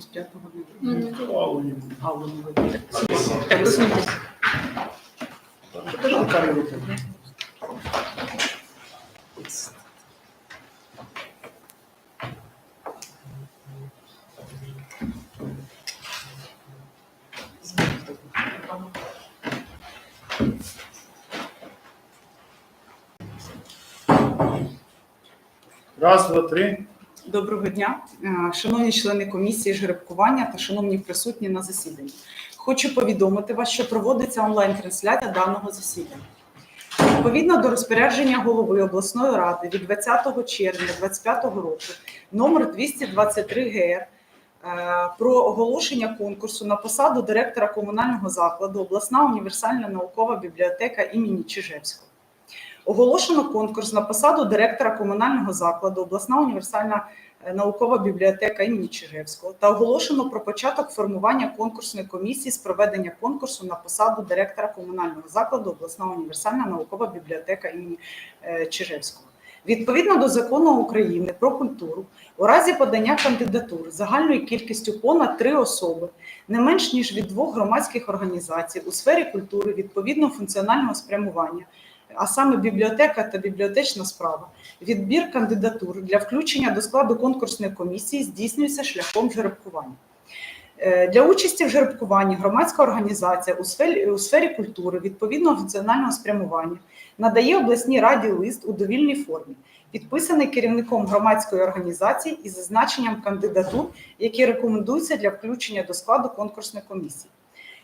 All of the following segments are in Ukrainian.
з п'ятого не. Раз, два, три. Доброго дня, Е, шановні члени комісії жеребкування та шановні присутні на засіданні. Хочу повідомити вас, що проводиться онлайн-трансляція даного засідання. Відповідно до розпорядження голови обласної ради від 20 червня 2025 року номер 223 ГР е, про оголошення конкурсу на посаду директора комунального закладу обласна універсальна наукова бібліотека імені Чижевського. Оголошено конкурс на посаду директора комунального закладу обласна універсальна е, наукова бібліотека імені Чижевського та оголошено про початок формування конкурсної комісії з проведення конкурсу на посаду директора комунального закладу обласна універсальна наукова бібліотека імені е, Чижевського. Відповідно до закону України про культуру, у разі подання кандидатур загальною кількістю понад три особи, не менш ніж від двох громадських організацій у сфері культури відповідного функціонального спрямування, а саме бібліотека та бібліотечна справа, відбір кандидатур для включення до складу конкурсної комісії здійснюється шляхом жеребкування. Е, Для участі в жеребкуванні громадська організація у сфері, у сфері культури відповідного функціонального спрямування надає обласній раді лист у довільній формі, підписаний керівником громадської організації із зазначенням кандидатур, які рекомендуються для включення до складу конкурсної комісії.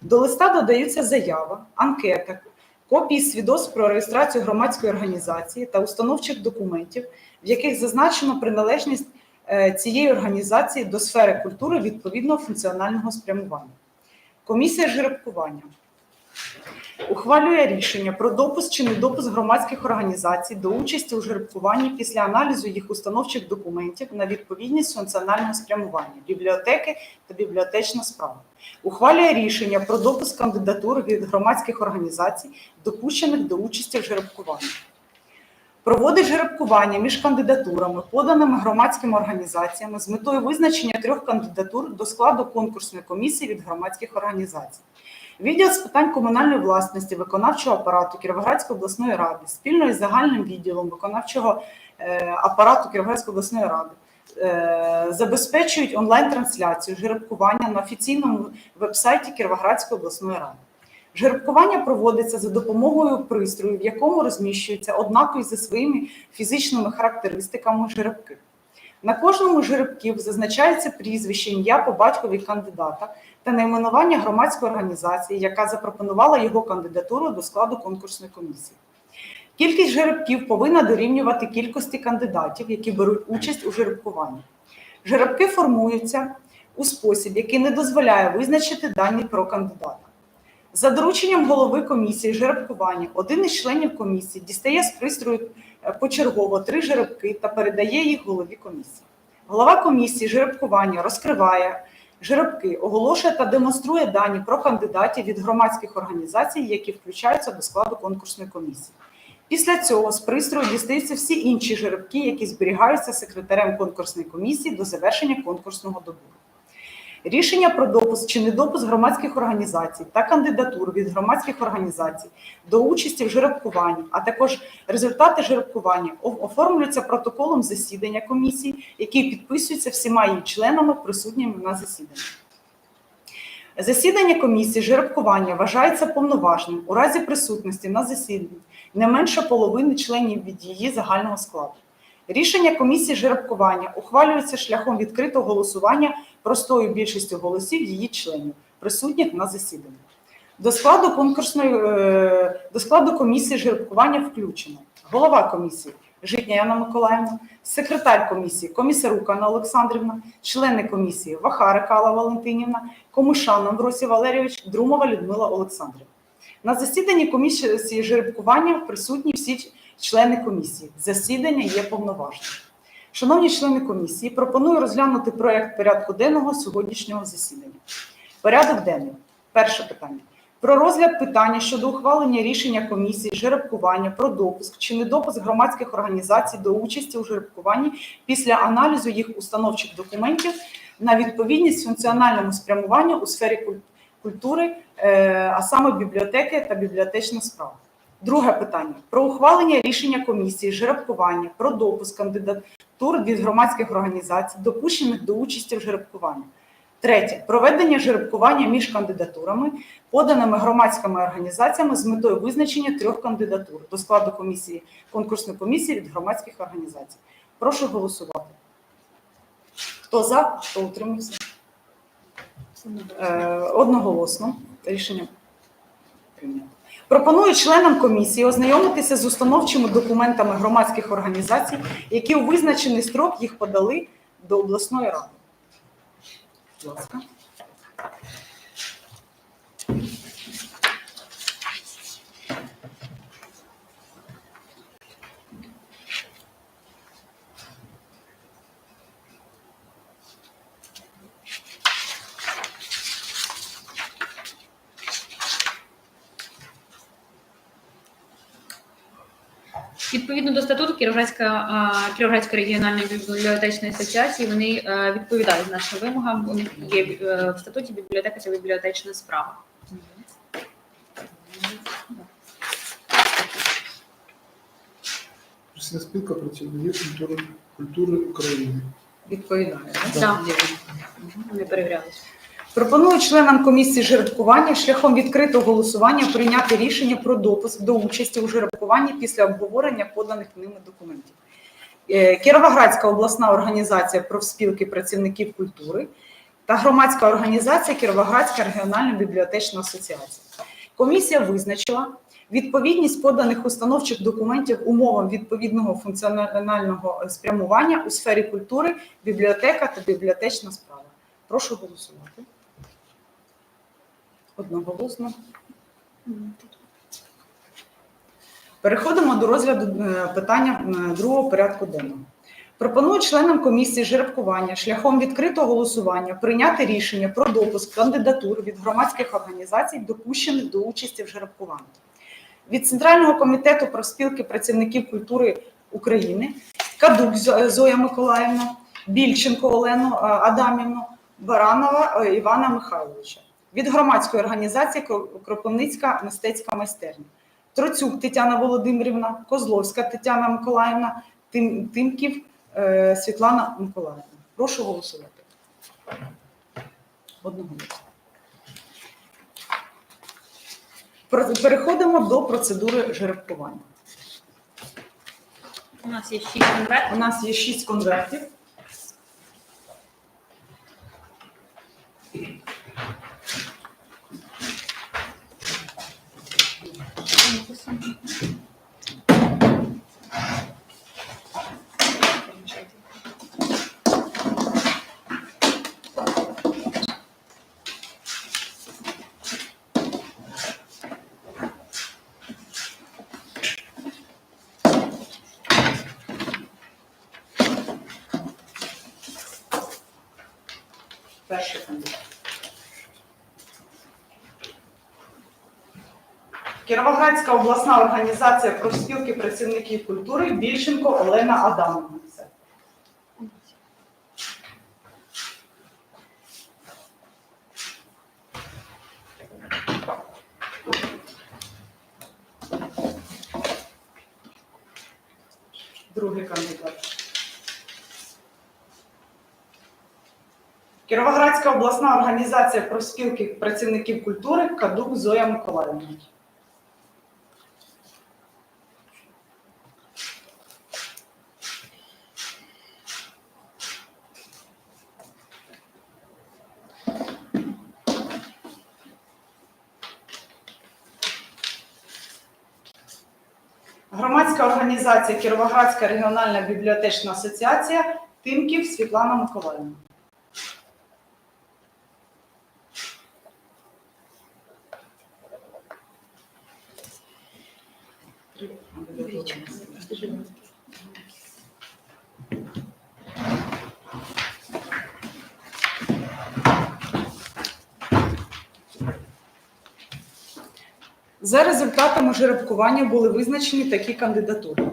До листа додаються заява, анкета, копії свідоцтв про реєстрацію громадської організації та установчих документів, в яких зазначено приналежність е, цієї організації до сфери культури відповідного функціонального спрямування. Комісія жеребкування ухвалює рішення про допуск чи недопуск громадських організацій до участі у жеребкуванні після аналізу їх установчих документів на відповідність функціонального спрямування бібліотеки та бібліотечна справа. Ухвалює рішення про допуск кандидатур від громадських організацій, допущених до участі в жеребкуванні. Проводить жеребкування між кандидатурами, поданими громадськими організаціями з метою визначення трьох кандидатур до складу конкурсної комісії від громадських організацій. Відділ з питань комунальної власності, виконавчого апарату Кіровоградської обласної ради спільно із загальним відділом виконавчого е, апарату Кіровоградської обласної ради забезпечують онлайн-трансляцію жеребкування на офіційному вебсайті Кіровоградської обласної ради. Жеребкування проводиться за допомогою пристрою, в якому розміщуються однакові за своїми фізичними характеристиками жеребки. На кожному з зазначається прізвище, ім'я по батькові кандидата та найменування громадської організації, яка запропонувала його кандидатуру до складу конкурсної комісії. Кількість жеребків повинна дорівнювати кількості кандидатів, які беруть участь у жеребкуванні. Жеребки формуються у спосіб, який не дозволяє визначити дані про кандидата. За дорученням голови комісії жеребкування один із членів комісії дістає з пристрою е, почергово три жеребки та передає їх голові комісії. Голова комісії жеребкування розкриває жеребки, оголошує та демонструє дані про кандидатів від громадських організацій, які включаються до складу конкурсної комісії. Після цього з пристрою дістаються всі інші жеребки, які зберігаються секретарем конкурсної комісії до завершення конкурсного добору. Рішення про допуск чи недопуск громадських організацій та кандидатур від громадських організацій до участі в жеребкуванні, а також результати жеребкування оформлюються протоколом засідання комісії, який підписується всіма її членами, присутніми на засіданні. Засідання комісії жеребкування вважається повноважним у разі присутності на засіданні не менше половини членів від її загального складу. Рішення комісії жеребкування ухвалюється шляхом відкритого голосування простою більшістю голосів її членів, присутніх на засіданні. До складу конкурсної е, до складу комісії жеребкування включено голова комісії Житня Яна Миколаївна, секретар комісії Комісарук Анна Олександрівна, члени комісії Вахарик Алла Валентинівна, Комишан Амбросій Валерійович, Друмова Людмила Олександрівна. На засіданні комісії жеребкування присутні всі члени комісії. Засідання є повноважним. Шановні члени комісії, пропоную розглянути проект порядку денного сьогоднішнього засідання. Порядок денний. Перше питання. Про розгляд питання щодо ухвалення рішення комісії жеребкування про допуск чи недопуск громадських організацій до участі у жеребкуванні після аналізу їх установчих документів на відповідність функціональному спрямуванню у сфері культури, е, а саме бібліотеки та бібліотечна справа. Друге питання про ухвалення рішення комісії жеребкування про допуск кандидатур від громадських організацій, допущених до участі в жеребкуванні. Третє проведення жеребкування між кандидатурами, поданими громадськими організаціями з метою визначення трьох кандидатур до складу комісії конкурсної комісії від громадських організацій. Прошу голосувати. Хто за, хто утримався? Е, одноголосно рішення прийнято. Пропоную членам комісії ознайомитися з установчими документами громадських організацій, які у визначений строк їх подали до обласної ради. Будь ласка. Відповідно до статуту Кіровоградська Кіровоградської регіональної бібліотечної асоціації вони е, відповідають нашим вимогам. У них є е, в статуті бібліотека та бібліотечна справа. Всі спілка працівників культури, культури України. Відповідає. да? Так. Вони перевірялися. Пропоную членам комісії жеребкування шляхом відкритого голосування прийняти рішення про допуск до участі у жеребкуванні після обговорення поданих ними документів. Е, Кіровоградська обласна організація профспілки працівників культури та громадська організація Кіровоградська регіональна бібліотечна асоціація. Комісія визначила відповідність поданих установчих документів умовам відповідного функціонального спрямування у сфері культури, бібліотека та бібліотечна справа. Прошу голосувати. Одноголосно. Переходимо до розгляду е, питання е, другого порядку денного. Пропоную членам комісії жеребкування шляхом відкритого голосування прийняти рішення про допуск кандидатур від громадських організацій, допущених до участі в жеребкуванні. Від Центрального комітету профспілки працівників культури України Кадук Зоя Миколаївна, Більченко Олену е, Адамівну, Баранова Івана Михайловича. Від громадської організації Кро- Кропивницька мистецька майстерня. Троцюк Тетяна Володимирівна, Козловська Тетяна Миколаївна, Тим, Тимків е, Світлана Миколаївна. Прошу голосувати. Одного голосу. Переходимо до процедури жеребкування. У нас є шість конвертів. У нас є шість конвертів. Перший кандидат. Кіровоградська обласна організація профспілки працівників культури Більченко Олена Адамовна. Другий кандидат. Кіровоградська обласна організація профспілки працівників культури Кадук Зоя Миколаївна. Організація Кіровоградська регіональна бібліотечна асоціація Тимків Світлана Миколаївна. За результатами жеребкування були визначені такі кандидатури.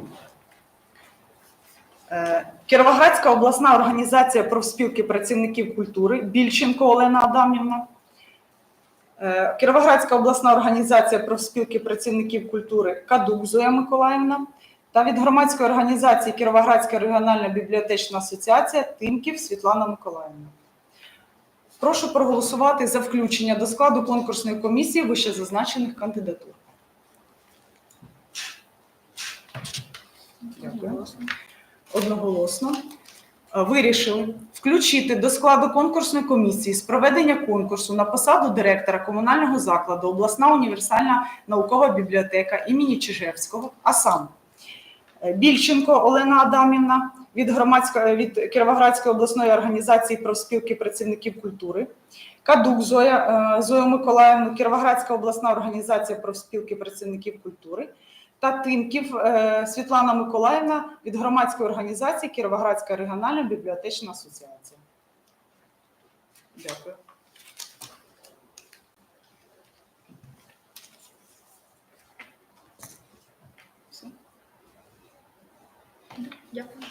Е, Кіровоградська обласна організація профспілки працівників культури Більченко Олена Адамівна. Е, Кіровоградська обласна організація профспілки працівників культури Кадук Зоя Миколаївна та від громадської організації Кіровоградська регіональна бібліотечна асоціація Тимків Світлана Миколаївна. Прошу проголосувати за включення до складу конкурсної комісії вищезазначених кандидатур. Дякую. Одноголосно. Вирішили включити до складу конкурсної комісії з проведення конкурсу на посаду директора комунального закладу обласна універсальна наукова бібліотека імені Чижевського, а саме Більченко Олена Адамівна від громадської від Кіровоградської обласної організації профспілки працівників культури, Кадук Зоя е, Зою Миколаївну, Кіровоградська обласна організація профспілки працівників культури та Тимків е, Світлана Миколаївна від громадської організації Кіровоградська регіональна бібліотечна асоціація. Дякую. Дякую.